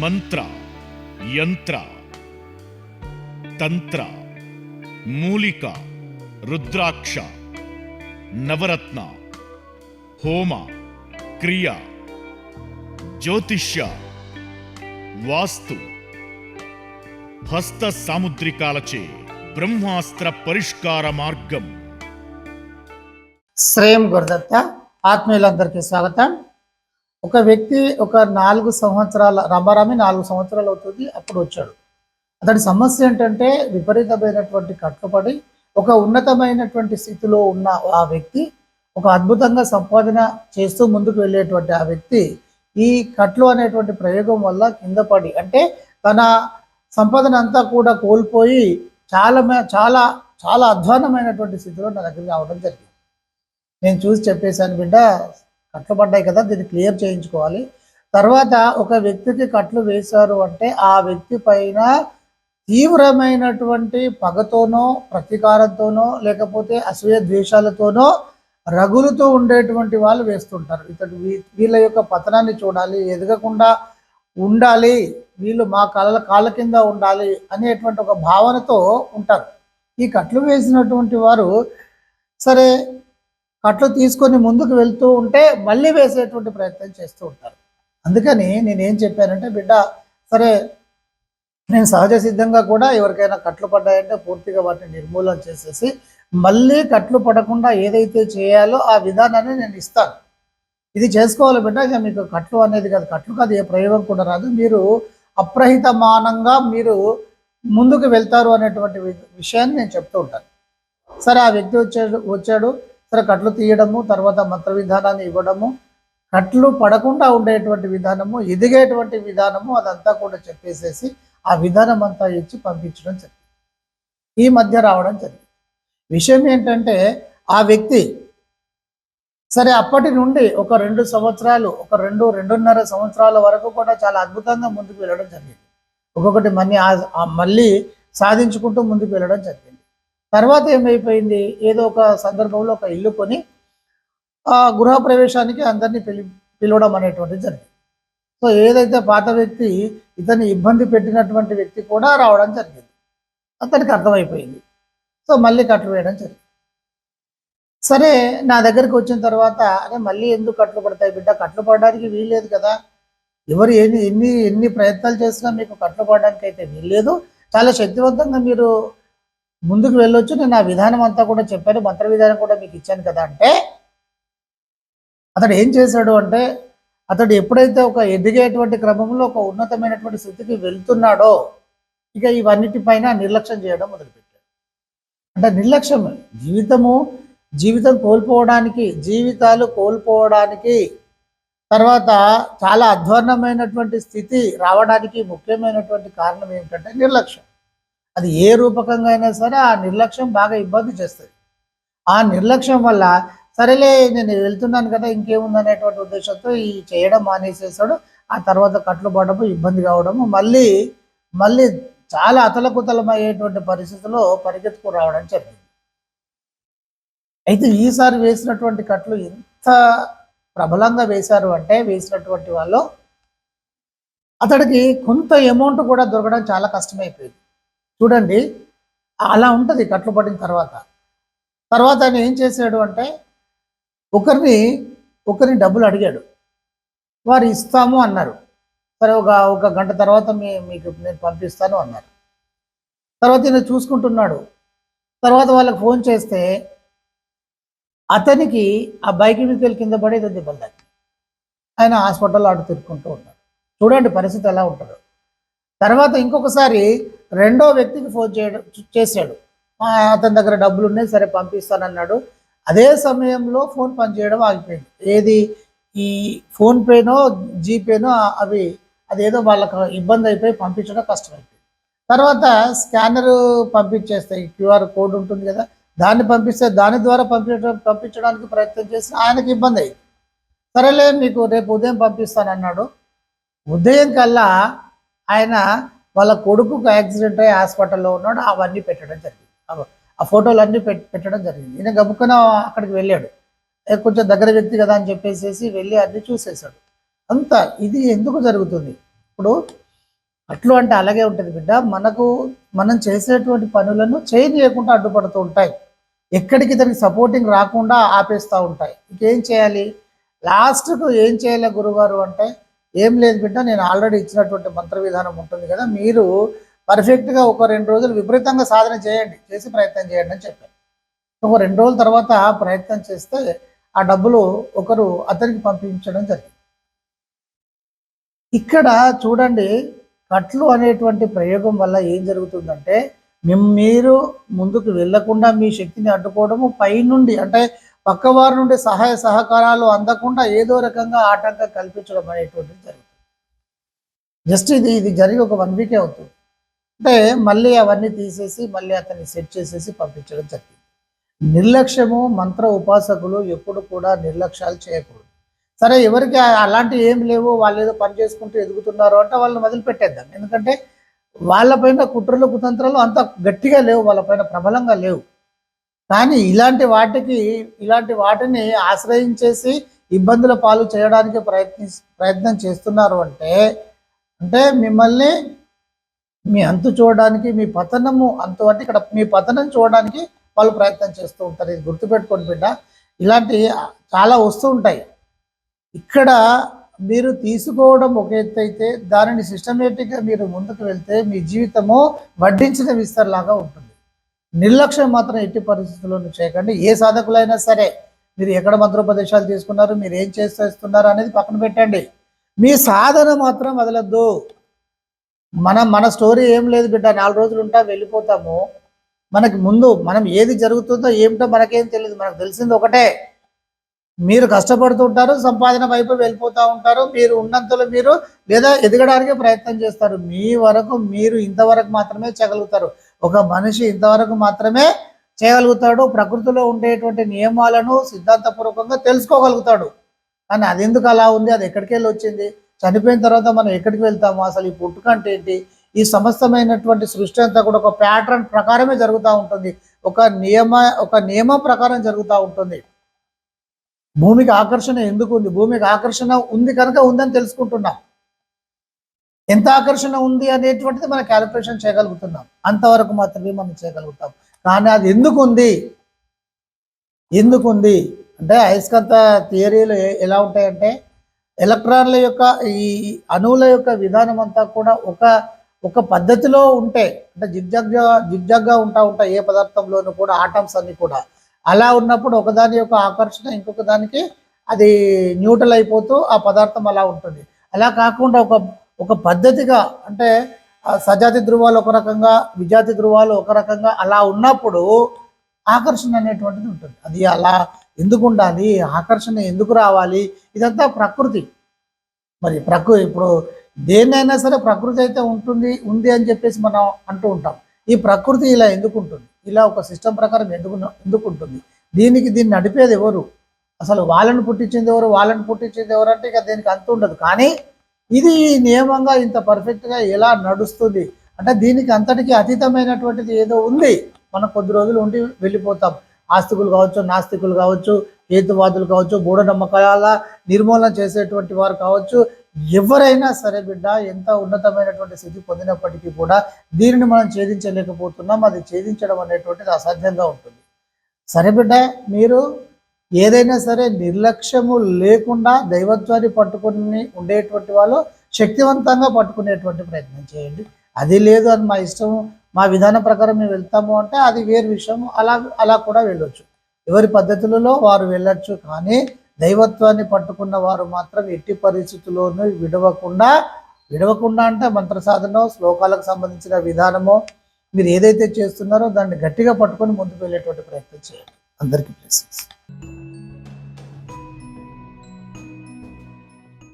మంత్ర యంత్ర తంత్ర మూలిక రుద్రాక్ష నవరత్న హోమ క్రియ జ్యోతిష్య వాస్తు హస్త సాముద్రికాలచే బ్రహ్మాస్త్ర పరిష్కార మార్గం శ్రేయం గురుదత్త ఆత్మీయులందరికీ స్వాగతం ఒక వ్యక్తి ఒక నాలుగు సంవత్సరాల రామారామి నాలుగు సంవత్సరాలు అవుతుంది అప్పుడు వచ్చాడు. అతడి సమస్య ఏంటంటే విపరీతమైనటువంటి కట్టుబడి ఒక ఉన్నతమైనటువంటి స్థితిలో ఉన్న ఆ వ్యక్తి ఒక అద్భుతంగా సంపాదన చేస్తూ ముందుకు వెళ్ళేటువంటి ఆ వ్యక్తి ఈ కట్లు అనేటువంటి ప్రయోగం వల్ల కింద పడి అంటే తన సంపాదన అంతా కూడా కోల్పోయి చాలా చాలా చాలా అధ్వానమైనటువంటి స్థితిలో నా దగ్గరికి రావడం జరిగింది. నేను చూసి చెప్పేశాను బిడ్డ కట్లు పడ్డాయి కదా దీన్ని క్లియర్ చేయించుకోవాలి. తర్వాత ఒక వ్యక్తికి కట్లు వేశారు అంటే ఆ వ్యక్తి పైన తీవ్రమైనటువంటి పగతోనో ప్రతీకారంతోనో లేకపోతే అసూయ ద్వేషాలతోనో రగులుతూ ఉండేటువంటి వాళ్ళు వేస్తుంటారు. ఇతడు వీ- వీళ్ళ యొక్క పతనాన్ని చూడాలి ఎదగకుండా ఉండాలి వీళ్ళు మా కాళ్ళ కాళ్ళ కింద ఉండాలి అనేటువంటి ఒక భావనతో ఉంటారు. ఈ కట్లు వేసినటువంటి వారు సరే కట్లు తీసుకొని ముందుకు వెళ్తూ ఉంటే మళ్ళీ వేసేటువంటి ప్రయత్నం చేస్తూ ఉంటారు. అందుకని నేనేం చెప్పానంటే బిడ్డ సరే నేను సహజ సిద్ధంగా కూడా ఎవరికైనా కట్లు పడ్డాయంటే పూర్తిగా వాటిని నిర్మూలన చేసేసి మళ్ళీ కట్లు పడకుండా ఏదైతే చేయాలో ఆ విధానాన్ని నేను ఇస్తాను. ఇది చేసుకోవాలి బిడ్డ ఇక మీకు కట్లు అనేది కాదు. కట్లు కాదు ఏ ప్రయోగం కూడా రాదు. మీరు అప్రహితమానంగా మీరు ముందుకు వెళ్తారు అనేటువంటి వి- విషయాన్ని నేను చెప్తూ ఉంటాను. సరే ఆ వ్యక్తి వచ్చాడు వచ్చాడు. సరే కట్లు తీయడము తర్వాత మంత్ర విధానాన్ని ఇవ్వడము కట్లు పడకుండా ఉండేటువంటి విధానము ఎదిగేటువంటి విధానము అదంతా కూడా చెప్పేసేసి ఆ విధానం అంతా ఇచ్చి పంపించడం జరిగింది. ఈ మధ్య రావడం జరిగింది. విషయం ఏంటంటే ఆ వ్యక్తి సరే అప్పటి నుండి ఒక రెండు సంవత్సరాలు ఒక రెండు రెండున్నర సంవత్సరాల వరకు కూడా చాలా అద్భుతంగా ముందుకు వెళ్ళడం జరిగింది. ఒక్కొక్కటి మళ్ళీ ఆ మళ్ళీ సాధించుకుంటూ ముందుకు వెళ్ళడం జరిగింది. తర్వాత ఏమైపోయింది? ఏదో ఒక సందర్భంలో ఒక ఇల్లు కొని ఆ గృహ ప్రవేశానికి అందరినీ పిలి పిలవడం అనేటువంటిది జరిగింది. సో ఏదైతే పాత వ్యక్తి ఇతన్ని ఇబ్బంది పెట్టినటువంటి వ్యక్తి కూడా రావడం జరిగింది. అతనికి అర్థమైపోయింది. సో మళ్ళీ కట్లు వేయడం జరిగింది. సరే నా దగ్గరికి వచ్చిన తర్వాత అరే మళ్ళీ ఎందుకు కట్లు పడతాయి బిడ్డ? కట్లు పడడానికి వీల్లేదు కదా. ఎవరు ఎన్ని ఎన్ని ఎన్ని ప్రయత్నాలు చేసినా మీకు కట్లు పడడానికి అయితే వీల్లేదు. చాలా శక్తివంతంగా మీరు ముందుకు వెళ్ళొచ్చు. నేను ఆ విధానం అంతా కూడా చెప్పాను. మంత్ర విధానం కూడా మీకు ఇచ్చాను కదా అంటే అతడు ఏం చేశాడు అంటే అతడు ఎప్పుడైతే ఒక ఎదిగేటువంటి క్రమంలో ఒక ఉన్నతమైనటువంటి స్థితికి వెళ్తున్నాడో ఇక ఇవన్నిటిపైన నిర్లక్ష్యం చేయడం మొదలుపెట్టాడు. అంటే నిర్లక్ష్యం జీవితము జీవితం కోల్పోవడానికి జీవితాలు కోల్పోవడానికి తర్వాత చాలా అధ్వర్ణమైనటువంటి స్థితి రావడానికి ముఖ్యమైనటువంటి కారణం ఏమిటంటే నిర్లక్ష్యం. అది ఏ రూపకంగా అయినా సరే ఆ నిర్లక్ష్యం బాగా ఇబ్బంది చేస్తుంది. ఆ నిర్లక్ష్యం వల్ల సరేలే నేను వెళ్తున్నాను కదా ఇంకేముంది అనేటువంటి ఉద్దేశంతో ఈ చేయడం మానేసేసాడు. ఆ తర్వాత కట్లు పడము ఇబ్బంది కావడము మళ్ళీ మళ్ళీ చాలా అతలకుతలమయ్యేటువంటి పరిస్థితిలో పరిగెత్తుకు రావడం జరిగింది. అయితే ఈసారి వేసినటువంటి కట్లు ఎంత ప్రబలంగా వేశారు అంటే వేసినటువంటి వాళ్ళు అతడికి కొంత అమౌంట్ కూడా దొరకడం చాలా కష్టమైపోయింది. చూడండి అలా ఉంటుంది కట్లు పడిన తర్వాత. తర్వాత ఆయన ఏం చేశాడు అంటే ఒకరిని ఒకరిని డబ్బులు అడిగాడు. వారు ఇస్తాము అన్నారు. సరే ఒక ఒక గంట తర్వాత మీ మీకు నేను పంపిస్తాను అన్నారు. తర్వాత ఈయన చూసుకుంటున్నాడు. తర్వాత వాళ్ళకి ఫోన్ చేస్తే అతనికి ఆ బైక్ మీద కింద పడేది ఏదో దెబ్బలు ఆయన హాస్పిటల్లో అటు తిరుక్కుంటూ ఉన్నాడు చూడండి పరిస్థితి ఎలా ఉంటుందో. తర్వాత ఇంకొకసారి రెండో వ్యక్తికి ఫోన్ చేయడం చేశాడు. అతని దగ్గర డబ్బులు ఉన్నాయి సరే పంపిస్తానన్నాడు. అదే సమయంలో ఫోన్ పనిచేయడం ఆగిపోయింది. ఏది? ఈ ఫోన్పేనో జీపేనో అవి అదేదో వాళ్ళకి ఇబ్బంది అయిపోయి పంపించడం కష్టమైపోయింది. తర్వాత స్కానర్ పంపించేస్తాయి క్యూఆర్ కోడ్ ఉంటుంది కదా దాన్ని పంపిస్తే దాని ద్వారా పంపించడం పంపించడానికి ప్రయత్నం చేసి ఆయనకి ఇబ్బంది అయింది. సరేలే మీకు రేపు ఉదయం పంపిస్తానన్నాడు. ఉదయం కల్లా ఆయన వాళ్ళ కొడుకుకు యాక్సిడెంట్ అయ్యి హాస్పిటల్లో ఉన్నాడు అవన్నీ పెట్టడం జరిగింది. ఆ ఫోటోలు అన్నీ పెట్- పెట్టడం జరిగింది. ఈయన గబుక్కున అక్కడికి వెళ్ళాడు. కొంచెం దగ్గర వ్యక్తి కదా అని చెప్పేసి వెళ్ళి అన్ని చూసేశాడు. అంతా ఇది ఎందుకు జరుగుతుంది? ఇప్పుడు అట్లు అంటే అలాగే ఉంటుంది బిడ్డ. మనకు మనం చేసేటువంటి పనులను చేయనీయకుండా అడ్డుపడుతూ ఉంటాయి. ఎక్కడికి దానికి సపోర్టింగ్ రాకుండా ఆపేస్తూ ఉంటాయి. ఇంకేం చేయాలి? లాస్ట్కు ఏం చేయాలి గురుగారు అంటే ఏం లేదు బిడ్డ నేను ఆల్రెడీ ఇచ్చినటువంటి మంత్ర విధానం ఉంటుంది కదా మీరు పర్ఫెక్ట్గా ఒక రెండు రోజులు విపరీతంగా సాధన చేయండి చేసి ప్రయత్నం చేయండి అని చెప్పాను ఒక రెండు రోజుల తర్వాత ప్రయత్నం చేస్తే ఆ డబ్బులు ఒకరు అతనికి పంపించడం జరిగింది. ఇక్కడ చూడండి కట్లు అనేటువంటి ప్రయోగం వల్ల ఏం జరుగుతుందంటే మీరు ముందుకు వెళ్ళకుండా మీ శక్తిని అడ్డుకోవడము పైనుండి అంటే పక్కవారి నుండి సహాయ సహకారాలు అందకుండా ఏదో రకంగా ఆటంకం కల్పించడం అనేటువంటిది జరుగుతుంది. జస్ట్ ఇది ఇది జరిగి ఒక వన్ వీకే అవుతుంది. అంటే మళ్ళీ అవన్నీ తీసేసి మళ్ళీ అతన్ని సెట్ చేసేసి పంపించడం జరిగింది. నిర్లక్ష్యము మంత్ర ఉపాసకులు ఎప్పుడు కూడా నిర్లక్ష్యాలు చేయకూడదు. సరే ఎవరికి అలాంటివి ఏం లేవు వాళ్ళు ఏదో పని చేసుకుంటూ ఎదుగుతున్నారు అంటే వాళ్ళని వదిలిపెట్టేద్దాం. ఎందుకంటే వాళ్ళపైన కుట్రలు కుతంత్రాలు అంత గట్టిగా లేవు వాళ్ళపైన ప్రబలంగా లేవు. కానీ ఇలాంటి వాటికి ఇలాంటి వాటిని ఆశ్రయించేసి ఇబ్బందుల పాలు చేయడానికి ప్రయత్ని ప్రయత్నం చేస్తున్నారు అంటే అంటే మిమ్మల్ని మీ అంతు చూడడానికి మీ పతనము అంతు అంటే ఇక్కడ మీ పతనం చూడడానికి వాళ్ళు ప్రయత్నం చేస్తూ ఉంటారు. ఇది గుర్తుపెట్టుకోండి బిడ్డ. ఇలాంటి చాలా వస్తూ ఉంటాయి. ఇక్కడ మీరు తీసుకోవడం ఒక ఎత్తు అయితే దానిని సిస్టమేటిక్గా మీరు ముందుకు వెళ్తే మీ జీవితము వడ్డించిన విస్తరలాగా ఉంటుంది. నిర్లక్ష్యం మాత్రం ఎట్టి పరిస్థితుల్లోనూ చేయకండి. ఏ సాధకులైనా సరే మీరు ఎక్కడ మంత్రోపదేశాలు తీసుకున్నారు మీరు ఏం చేస్తున్నారు అనేది పక్కన పెట్టండి. మీ సాధన మాత్రం వదలద్దు. మనం మన స్టోరీ ఏం లేదు బిడ్డ నాలుగు రోజులు ఉంటా వెళ్ళిపోతాము. మనకి ముందు మనం ఏది జరుగుతుందో ఏమిటో మనకేం తెలియదు మనకు తెలిసింది ఒకటే. మీరు కష్టపడుతుంటారు సంపాదన వైపు వెళ్ళిపోతూ ఉంటారు. మీరు ఉన్నంతలో మీరు లేదా ఎదగడానికి ప్రయత్నం చేస్తారు. మీ వరకు మీరు ఇంతవరకు మాత్రమే చేయగలుగుతారు. ఒక మనిషి ఇంతవరకు మాత్రమే చేయగలుగుతాడు. ప్రకృతిలో ఉండేటువంటి నియమాలను సిద్ధాంతపూర్వకంగా తెలుసుకోగలుగుతాడు. కానీ అది ఎందుకు అలా ఉంది? అది ఎక్కడికి వెళ్ళి వచ్చింది? చనిపోయిన తర్వాత మనం ఎక్కడికి వెళ్తాము? అసలు ఈ పుట్టుకంటే ఏంటి? ఈ సమస్తమైనటువంటి సృష్టి అంతా కూడా ఒక ప్యాటర్న్ ప్రకారమే జరుగుతూ ఉంటుంది. ఒక నియమ ఒక నియమం ప్రకారం జరుగుతూ ఉంటుంది. భూమికి ఆకర్షణ ఎందుకు ఉంది? భూమికి ఆకర్షణ ఉంది కనుక ఉందని తెలుసుకుంటున్నాం. ఎంత ఆకర్షణ ఉంది అనేటువంటిది మనం క్యాలిక్యులేషన్ చేయగలుగుతున్నాం. అంతవరకు మాత్రమే మనం చేయగలుగుతాం. కానీ అది ఎందుకు ఉంది? ఎందుకు ఉంది? అంటే అయస్కాంత థియరీలు ఎలా ఉంటాయంటే ఎలక్ట్రాన్ల యొక్క ఈ అణువుల యొక్క విధానం అంతా కూడా ఒక ఒక పద్ధతిలో ఉంటే అంటే జిగ్జాగ్గా జిగ్జాగ్గా ఉంటా ఉంటాయి ఏ పదార్థంలోనూ కూడా ఆటమ్స్ అన్ని కూడా. అలా ఉన్నప్పుడు ఒకదాని యొక్క ఆకర్షణ ఇంకొక దానికి అది న్యూట్రల్ అయిపోతూ ఆ పదార్థం అలా ఉంటుంది. అలా కాకుండా ఒక ఒక పద్ధతిగా అంటే సజాతి ధృవాలు ఒక రకంగా విజాతి ధృవాలు ఒక రకంగా అలా ఉన్నప్పుడు ఆకర్షణ అనేటువంటిది ఉంటుంది. అది అలా ఎందుకు ఉండాలి? ఆకర్షణ ఎందుకు రావాలి? ఇదంతా ప్రకృతి. మరి ప్రకృతి ఇప్పుడు దేన్నైనా సరే ప్రకృతి అయితే ఉంటుంది ఉంది అని చెప్పేసి మనం అంటూ ఉంటాం. ఈ ప్రకృతి ఇలా ఎందుకు ఉంటుంది? ఇలా ఒక సిస్టమ్ ప్రకారం ఎందుకు ఎందుకు ఉంటుంది? దీనికి దీన్ని నడిపేది ఎవరు? అసలు వాళ్ళని పుట్టించింది ఎవరు? వాళ్ళని పుట్టించింది ఎవరు? అంటే ఇక దీనికి అంత ఉండదు. కానీ ఇది నియమంగా ఇంత పర్ఫెక్ట్గా ఎలా నడుస్తుంది? అంటే దీనికి అంతటికి అతీతమైనటువంటిది ఏదో ఉంది. మనం కొద్ది రోజులు ఉండి వెళ్ళిపోతాం. ఆస్తికులు కావచ్చు నాస్తికులు కావచ్చు హేతువాదులు కావచ్చు మూఢనమ్మకాల నిర్మూలన చేసేటువంటి వారు కావచ్చు ఎవరైనా సరే బిడ్డ ఎంత ఉన్నతమైనటువంటి స్థితి పొందినప్పటికీ కూడా దీనిని మనం ఛేదించలేకపోతున్నాం. అది ఛేదించడం అనేటువంటిది అసాధ్యంగా ఉంటుంది. సరే బిడ్డ మీరు ఏదైనా సరే నిర్లక్ష్యము లేకుండా దైవత్వాన్ని పట్టుకుని ఉండేటువంటి వాళ్ళు శక్తివంతంగా పట్టుకునేటువంటి ప్రయత్నం చేయండి. అది లేదు అని మా ఇష్టం మా విధానం ప్రకారం మేము వెళ్తాము అంటే అది వేరు విషయం అలా అలా కూడా వెళ్ళొచ్చు. ఎవరి పద్ధతులలో వారు వెళ్ళొచ్చు కానీ దైవత్వాన్ని పట్టుకున్న వారు మాత్రం ఎట్టి పరిస్థితుల్లోనూ విడవకుండా విడవకుండా అంటే మంత్ర సాధన శ్లోకాలకు సంబంధించిన విధానమో మీరు ఏదైతే చేస్తున్నారో దాన్ని గట్టిగా పట్టుకొని ముందుకు వెళ్ళేటువంటి ప్రయత్నం చేయండి. అందరికీ బ్లెస్సింగ్స్ Thank you.